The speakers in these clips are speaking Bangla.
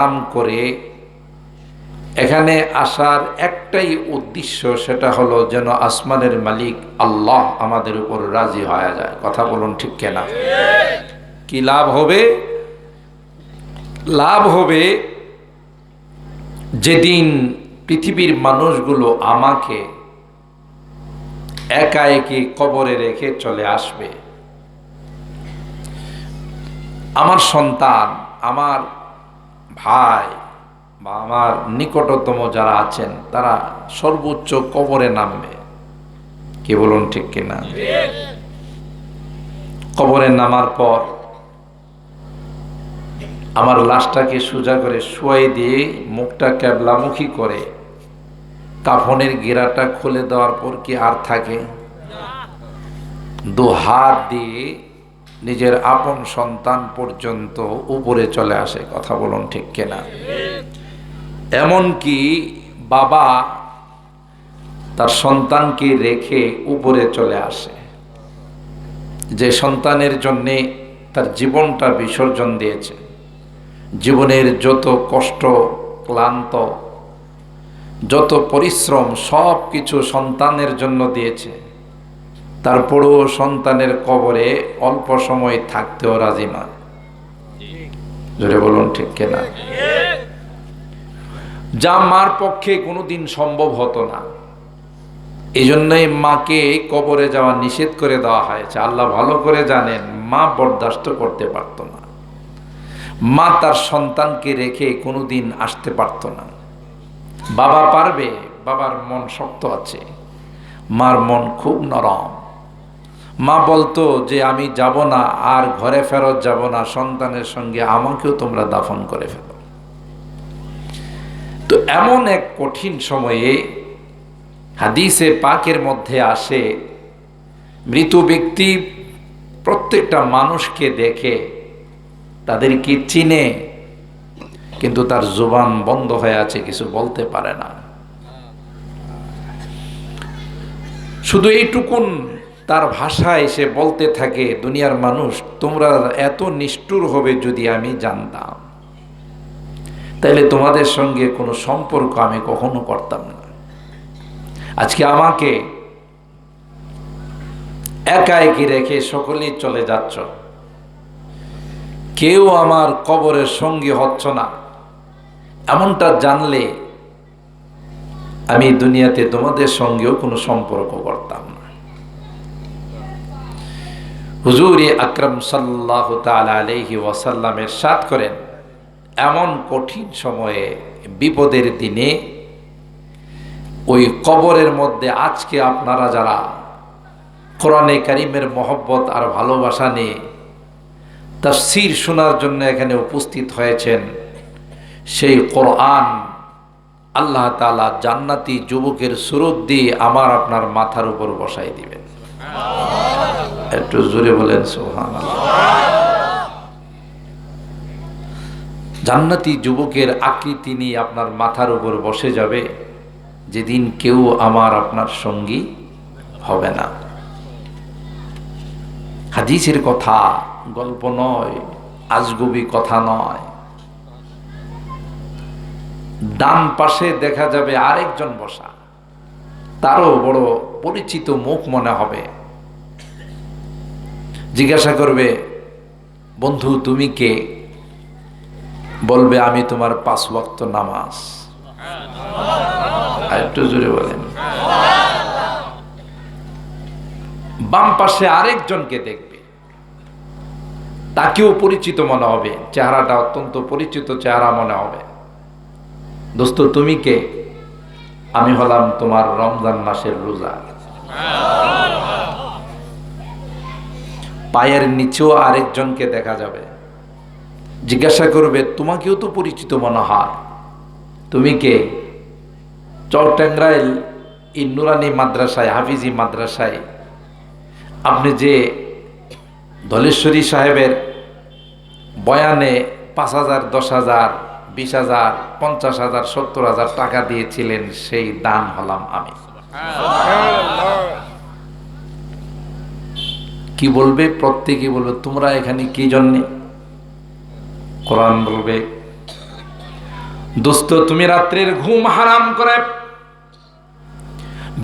নাম করে। এখানে আসার একটাই উদ্দেশ্য সেটা হলো যেন আসমানের মালিক আল্লাহ আমাদের উপর রাজি হয়ে যায়। কথা বলুন ঠিক কেনা? কি লাভ হবে? লাভ হবে যেদিন পৃথিবীর মানুষগুলো আমাকে একা একই কবরে রেখে চলে আসবে। আমার সন্তান, আমার ভাই বা আমার নিকটতম যারা আছেন, তারা সর্বোচ্চ কবরে নামবে। কি বলুন ঠিক কিনা? কবরে নামার পর আমার লাশটাকে সোজা করে শুয়াই দিয়ে মুখটা ক্যাবলামুখী করে কাফনের গেরাটা খুলে দেওয়ার পর কি আর থাকে? দু হাত দিয়ে নিজের আপন সন্তান পর্যন্ত উপরে চলে আসে, কথা বলুন ঠিক কিনা। এমনকি বাবা তার সন্তানকে রেখে উপরে চলে আসে। যে সন্তানের জন্যে তার জীবনটা বিসর্জন দিয়েছে, জীবনের যত কষ্ট, ক্লান্ত, যত পরিশ্রম সব কিছু সন্তানের জন্য দিয়েছে। তারপরেও সন্তানের কবরে অল্প সময় থাকতেও রাজি নয়। বলুন, ঠিক কেনা? যা মার পক্ষে কোনোদিন সম্ভব হতো না। এই জন্যই মাকে কবরে যাওয়া নিষেধ করে দেওয়া হয়েছে। আল্লাহ ভালো করে জানেন, মা বরদাস্ত করতে পারত না। মা তার সন্তানকে রেখে কোনোদিন আসতে পারত না। বাবা পারবে, বাবার মন শক্ত আছে। মার মন খুব নরম। মা বলতো যে, আমি যাব না, আর ঘরে ফেরত যাব না, সন্তানের সঙ্গে আমাকেও তোমরা দাফন করে ফেলো। তো এমন এক কঠিন সময়ে হাদিসে পাকের মধ্যে আসে, মৃত ব্যক্তি প্রত্যেকটা মানুষকে দেখে, তাদেরকে চিনে, কিন্তু তার জোবান বন্ধ হয়ে আছে, কিছু বলতে পারে না। শুধু এইটুকুন তার ভাষায় সে বলতে থাকে, দুনিয়ার মানুষ, তোমরা এত নিষ্ঠুর হবে যদি আমি জানতাম। তাহলে তোমাদের সঙ্গে কোনো সম্পর্ক আমি কখনো করতাম না। আজকে আমাকে একা একই রেখে সকলেই চলে যাচ্ছ। কেউ আমার কবরের সঙ্গী হচ্ছ না। এমনটা জানলে আমি দুনিয়াতে তোমাদের সঙ্গেও কোনো সম্পর্ক করতাম হুজুরি আকরম সাল্লাহ আলহি ওয়াসাল্লামের সাত করেন, এমন কঠিন সময়ে, বিপদের দিনে, ওই কবরের মধ্যে আজকে আপনারা যারা কোরআনে কারিমের মহব্বত আর ভালোবাসা নিয়ে তাফসির শোনার জন্য এখানে উপস্থিত হয়েছেন, সেই কোরআন আল্লাহ তালা জান্নাতি যুবকের সুরত দিয়ে আমার আপনার মাথার উপর বসাই দিবেন। একটু জোরে বলেন সোহান জান্নাতি যুবকের আকৃতি নিয়ে আপনার মাথার উপর বসে যাবে, যেদিন কেউ আমার আপনার সঙ্গী হবে না। হাদিসের কথা গল্প নয়, আজগবি কথা নয়। ডান পাশে দেখা যাবে আরেকজন বসা, তারও বড় পরিচিত মুখ মনে হবে। জিজ্ঞাসা করবে, বন্ধু, তুমি কে? বলবে, আমি তোমার পাঁচ ওয়াক্ত নামাজ। একটু জোরে বলেন। বাম পাশে আরেকজনকে দেখবে। তাকেও পরিচিত মনে হবে। চেহারাটা অত্যন্ত পরিচিত চেহারা মনে হবে। দোস্ত, তুমি কে? আমি হলাম তোমার রমজান মাসের রোজা। পায়ের নিচেও আরেকজনকে দেখা যাবে। জিজ্ঞাসা করবে, তোমাকেও তো পরিচিত মনে হয় তুমি কে? চরট্যাংরাইল এই নুরানি মাদ্রাসায়, হাফিজি মাদ্রাসায়, আপনি যে ধলেশ্বরী সাহেবের বয়ানে পাঁচ হাজার, দশ হাজার, বিশ হাজার, পঞ্চাশ হাজার, সত্তর হাজার টাকা দিয়েছিলেন, সেই দান হলাম আমি। কি বলবে, প্রত্যেকে বলবে, তোমরা এখানে কি জন্যে? কোরআন বলবে, দোস্ত, তুমি রাত্রের ঘুম হারাম করে,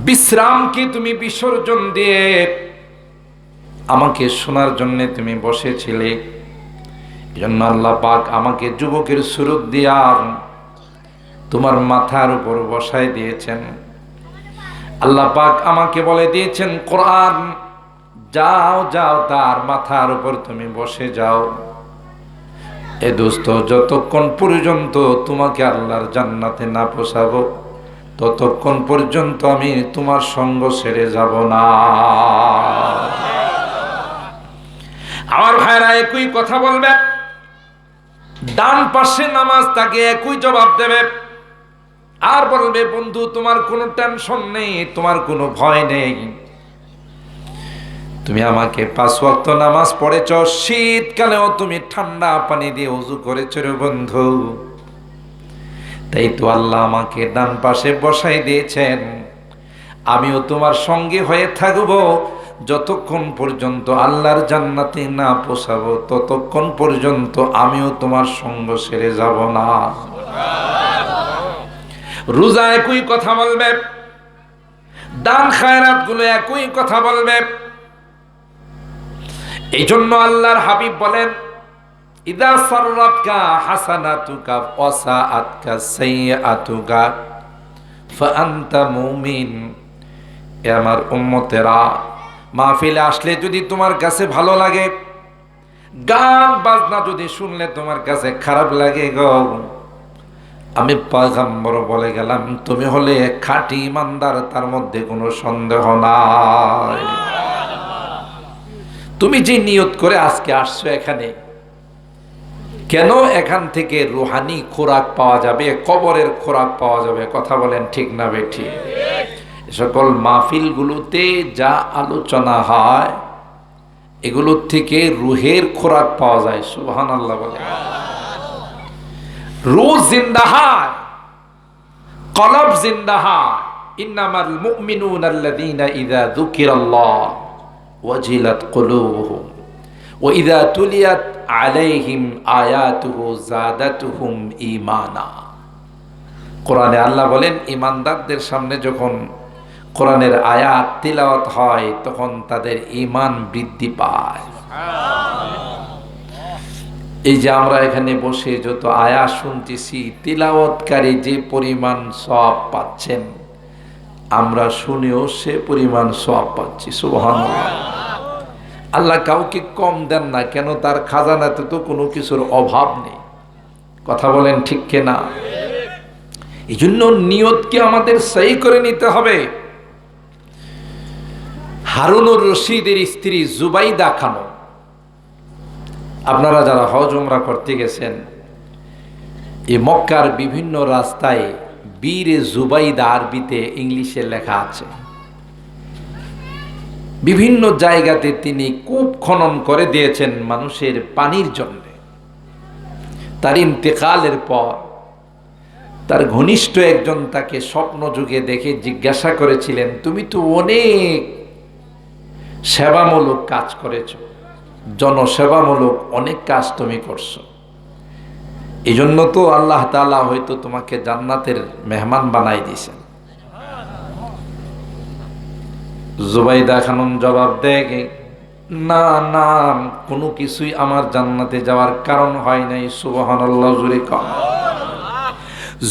বিশ্রামকে তুমি বিসর্জন দিয়ে আমাকে শোনার জন্য তুমি বসেছিলে। এজন্য আল্লাহ পাক আমাকে যুবকের সুরত দিয়া তোমার মাথার উপর বসায় দিয়েছেন। আল্লাহ পাক আমাকে বলে দিয়েছেন, কোরআন যাও যাও, তার মাথার উপর তুমি বসে যাও। এ দোস্ত, যতক্ষণ পর্যন্ত তোমাকে আল্লাহর জান্নাতে না পোষাবো, ততক্ষণ পর্যন্ত আমি তোমার সঙ্গ ছেড়ে যাব না। আমার ভাইরা, একই কথা বলবে। ডান পাশে নামাজ তাকে একই জবাব দেবে। আর বলবে, বন্ধু, তোমার কোনো টেনশন নেই, তোমার কোনো ভয় নেই। তুমি আমাকে পাঁচ ওয়াক্ত নামাজ পড়েছ, শীতকালেও তুমি ঠান্ডা পানি দিয়ে উজু করেছ রে বন্ধু। তাই তো আল্লাহ আমাকে ডান পাশে বসাই দিয়েছেন। আমিও তোমার সঙ্গে হয়ে থাকব, যতক্ষণ পর্যন্ত আল্লাহর জান্নাতে না পোষাবো, ততক্ষণ পর্যন্ত আমিও তোমার সঙ্গ সেরে যাব না। রোজা একই কথা বলবে, দান খায়রাতগুলো একই কথা বলবে। এই জন্য আল্লাহর হাবিব বলেন, ইদা সররাতকা হাসানাতুকা ওয়াসাআতকা সাইয়্যাতুকা ফাআনতা মুমিন। এ আমার উম্মতেরা, মাহফিলে আসলে যদি তোমার কাছে ভালো লাগে, গান, বাজনা যদি শুনলে তোমার কাছে খারাপ লাগে গো, আমি পয়গম্বর বলে গেলাম, তুমি হলে খাঁটি ইমানদার, তার মধ্যে কোনো সন্দেহ নাই। তুমি যে নিয়ত করে আজকে আসছো এখানে, কেন এখান থেকে রুহানি খোরাক পাওয়া যাবে, কবরের খোরাক পাওয়া যাবে? কথা বলেন ঠিক না বেঠি। সকল মাহফিলগুলোতে যা আলোচনা হয়, এগুলোর থেকে রুহের খোরাক পাওয়া যায় সুহান আল্লাহ বলে রুহ জিন্দা হয়, কলব জিন্দা হয়। ইন্নামাল মুমিনুন আল্লাযীনা ইযা যুকিরাল্লাহ। ওয়াজিলাত কুলুবুহুম। ওয়া ইযা তুলিয়াত আলাইহিম আয়াতুহু জাদাতুহুম ঈমানা। কোরআনে আল্লাহ বলেন ইমানদারদের সামনে যখন কোরআনের আয়াত তিলাওয়াত হয়, তখন তাদের ঈমান বৃদ্ধি পায়। এই যে আমরা এখানে বসে যত আয়াত শুনতেছি, তিলাওয়াতকারী যে পরিমাণ সব পাচ্ছেন, আমরা শুনেও সে পরিমাণ সব পাচ্ছি সুবহান আল্লাহ কাউকে কম দেন না, কেন তার খাজানাতে তো কোনো কিছুর অভাব নেই। কথা বলেন ঠিক না এই জন্য নিয়তকে আমাদের সেই করে নিতে হবে। হারুনুর রশিদের স্ত্রী জুবাইদা খানো আপনারা যারা হজ উমরা করতে গেছেন এই মক্কার বিভিন্ন রাস্তায় বীরে জুবাইদা আরবিতে ইংলিশে লেখা আছে। বিভিন্ন জায়গাতে তিনি কূপ খনন করে দিয়েছেন মানুষের পানির জন্য। তার ইন্তেকালের পর তার ঘনিষ্ঠ একজন তাকে স্বপ্ন যুগে দেখে জিজ্ঞাসা করেছিলেন, তুমি তো অনেক সেবামূলক কাজ করেছ, জনসেবামূলক অনেক কাজ তুমি করছ। এই জন্য তো আল্লাহ তালা হয়তো তোমাকে জান্নাতের মেহমান বানাই দিয়েছেন। জুবাইদা খানম জবাব দেয় না না, কোনো কিছুই আমার জান্নাতে যাওয়ার কারণ হয় নাই সুবহান আল্লাহ জুড়ে কম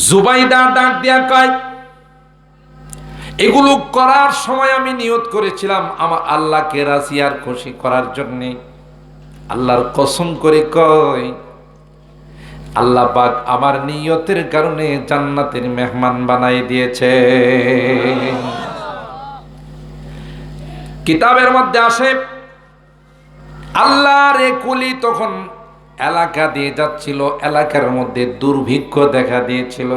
জুবাইদা ডাক দিয়া কয়, এগুলো করার সময় আমি নিয়ত করেছিলাম, আমার আল্লাহকে রাজি আর খুশি করার জন্যে। আল্লাহর কসম করে কয়, আল্লাহ পাক আমার নিয়তের কারণে জান্নাতের মেহমান বানাই দিয়েছে। কিতাবের মধ্যে আসে, আল্লাহর এ কুলি তখন এলাকা দিয়ে যাচ্ছিল, এলাকার মধ্যে দুর্ভিক্ষ দেখা দিয়েছিল।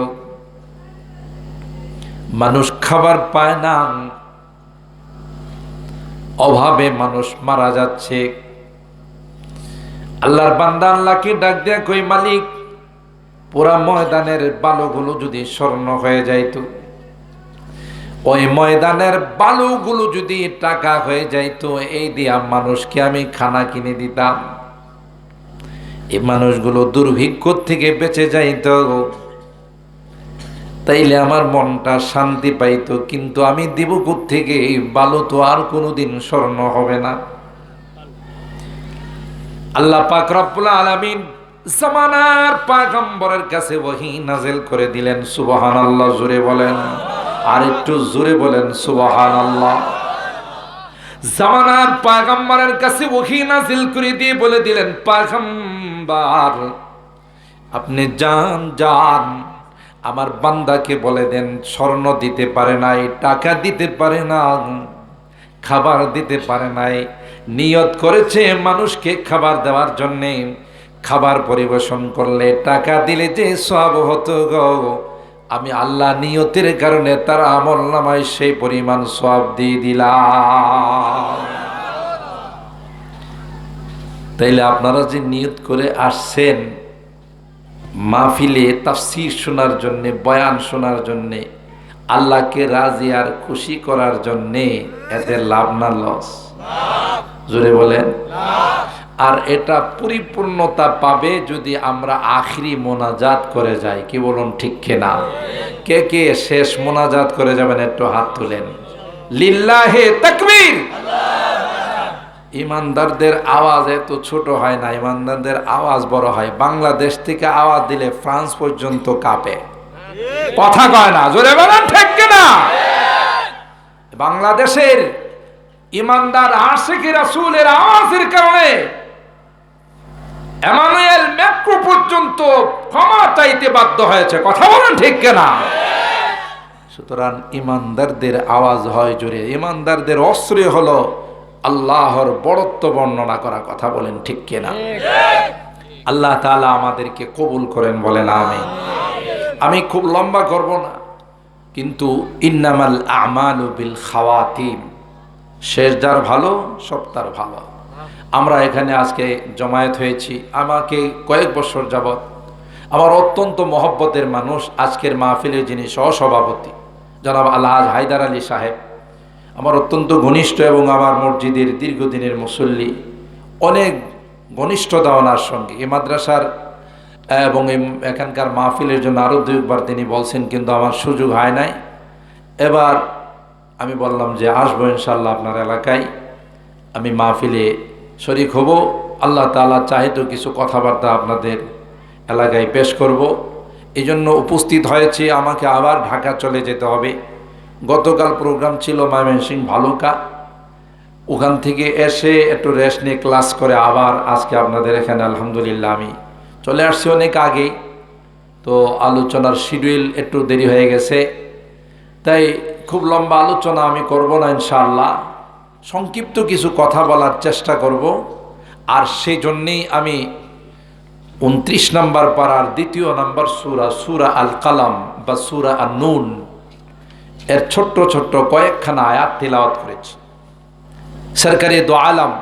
মানুষ খাবার পায় না। অভাবে মানুষ মারা যাচ্ছে। আল্লাহর বান্দা আল্লাহকে ডাক দেয়া কই মালিক, পুরা ময়দানের বালুগুলো যদি স্বর্ণ হয়ে যাইত। ওই ময়দানের বালুগুলো যদি টাকা হয়ে যাইতো, এই দিয়া মানুষকে আমি খানা কিনে দিতাম। এই মানুষগুলো দুর্ভিক্ষ থেকে বেঁচে যাইত। তাইলে আমার মনটা শান্তি পাইতো, কিন্তু আমি দিব থেকে বালু তো আর কোনোদিন স্বর্ণ হবে না। আল্লাহ পাক রব্বুল আলামিন জামানার পাগম্বরের কাছে ওহী নাজিল করে দিলেন, সুবহানাল্লাহ জোরে বলেন। আর একটু জোরে বলেন, সুবহানাল্লাহ। জামানার পাগম্বরের কাছে ওহী নাজিল করে দিয়ে বলে দিলেন পাগম্বর আপনি যান যান। আমার বান্দাকে বলে দেন, স্বর্ণ দিতে পারে নাই, টাকা দিতে পারে না খাবার দিতে পারে নাই। নিয়ত করেছে মানুষকে খাবার দেওয়ার জন্যে। খাবার পরিবেশন করলে টাকা দিলে যে সব হতো গো। আমি আল্লাহ নিয়তের কারণে তার আমল নামায় সেই পরিমাণ সব দিয়ে দিলাম। তাইলে আপনারা যে নিয়ত করে আসছেন মাহফিলে তাফসির শোনার জন্যে, বয়ান শোনার জন্যে, আল্লাহকে রাজি আর খুশি করার জন্যে, এতে লাভ না লস? জোরে বলেন। আর এটা পরিপূর্ণতা পাবে যদি আমরা আখরি মোনাজাত করে যাই। কি বলুন ঠিক না কে কে শেষ মোনাজাত করে যাবেন একটু হাত তুলেন। ইমানদারদের আওয়াজ এত ছোট হয় না, ইমানদারদের আওয়াজ বড় হয়। বাংলাদেশ থেকে আওয়াজ দিলে ফ্রান্স পর্যন্ত কাঁপে। কথা কয় না, জোরে বলেন ঠিক না বাংলাদেশের ইমানদার আশিকি রাসূলের আওয়াজের কারণে এমানুয়েল ম্যাক্রো পর্যন্ত ক্ষমা চাইতে বাধ্য হয়েছে। কথা বলেন ঠিক না সুতরাং ইমানদারদের আওয়াজ হয় জোরে। ইমানদারদের অস্ত্র হলো আল্লাহর বড়ত্ব বর্ণনা করা কথা বলেন ঠিক কিনা? আল্লাহ তাআলা আমাদেরকে কবুল করেন বলেন আমি আমি খুব লম্বা করব না, কিন্তু ইন্নামাল আমালু বিল খাওয়াতিম। শেষ যার ভালো, সব তার ভালো। আমরা এখানে আজকে জমায়েত হয়েছি। আমাকে কয়েক বছর যাবৎ আমার অত্যন্ত মহব্বতের মানুষ আজকের মাহফিলের যিনি সহসভাপতি, জনাব আলহাজ হায়দার আলী সাহেব, আমার অত্যন্ত ঘনিষ্ঠ এবং আমার মসজিদের দীর্ঘদিনের মুসল্লি, অনেক ঘনিষ্ঠতা ওনার সঙ্গে এই মাদ্রাসার এবং এখানকার মাহফিলের জন্য আরও দুইবার তিনি বলছেন, কিন্তু আমার সুযোগ হয় নাই। এবার আমি বললাম যে, আসব ইনশাল্লাহ আপনার এলাকায়। আমি মাহফিলে শরিক হব, আল্লাহ তালা চাহিত কিছু কথাবার্তা আপনাদের এলাকায় পেশ করব। এই জন্য উপস্থিত হয়েছে, আমাকে আবার ঢাকা চলে যেতে হবে। গতকাল প্রোগ্রাম ছিল ময়মনসিং ভালুকা। ওখান থেকে এসে একটু রেস্ট নিয়ে ক্লাস করে আবার আজকে আপনাদের এখানে, আলহামদুলিল্লাহ, আমি চলে আসছি অনেক আগে। তো আলোচনার শিডিউল একটু দেরি হয়ে গেছে। তাই খুব লম্বা আলোচনা আমি করব না, ইনশাআল্লাহ। সংক্ষিপ্ত কিছু কথা বলার চেষ্টা করব, আর সেই জন্যেই আমি উনত্রিশ নম্বর পাড়ার দ্বিতীয় নম্বর সুরা সুরা আল কালাম বা সুরা আল নুন এর ছোট্ট ছোট্ট কয়েকখানা আয়াত তিলাওয়াত করেছি। সরকারি দো আলম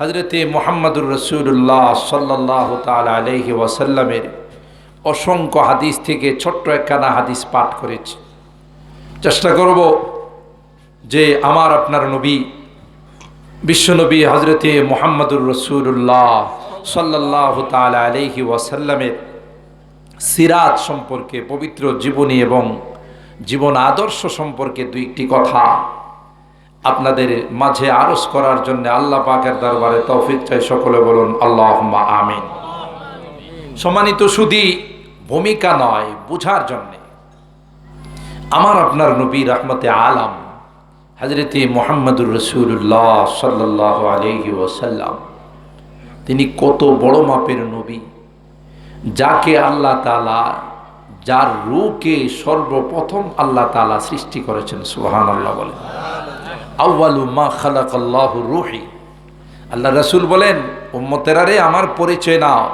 হজরতে মোহাম্মদুর রসুল্লাহ সাল্লাহ তালা আলহি ওয়াসাল্লামের অসংখ্য হাদিস থেকে ছোট্ট একখানা হাদিস পাঠ করেছি। চেষ্টা করব যে আমার আপনার নবী বিশ্বনবী হজরতে মোহাম্মদুর রসুল্লাহ সাল্লাহ তালা আলহি ওয়াসাল্লামের সিরাত সম্পর্কে পবিত্র জীবনী এবং জীবন আদর্শ সম্পর্কে দুইটি কথা আপনাদের মাঝে আরজ করার জন্য আল্লাহ পাকের দরবারে তৌফিক চাই, সকলে বলুন আল্লাহ আমিন। সম্মানিত শুধু ভূমিকা নয়, বুঝার জন্যে। আমার আপনার নবী রহমতে আলাম হাজরতে মোহাম্মদুর রসুল্লাহ সাল্লাহ আলহি ওসাল্লাম তিনি কত বড় মাপের নবী, যাকে আল্লাহ তালা যার রুকে সর্বপ্রথম আল্লাহ তালা সৃষ্টি করেছেন সুহান আল্লাহ বলেন। আউ্বালু মা খালাক আল্লাহ রুহি। আল্লাহ রসুল বলেন, উম্মতেরারে আমার পরিচয় নাও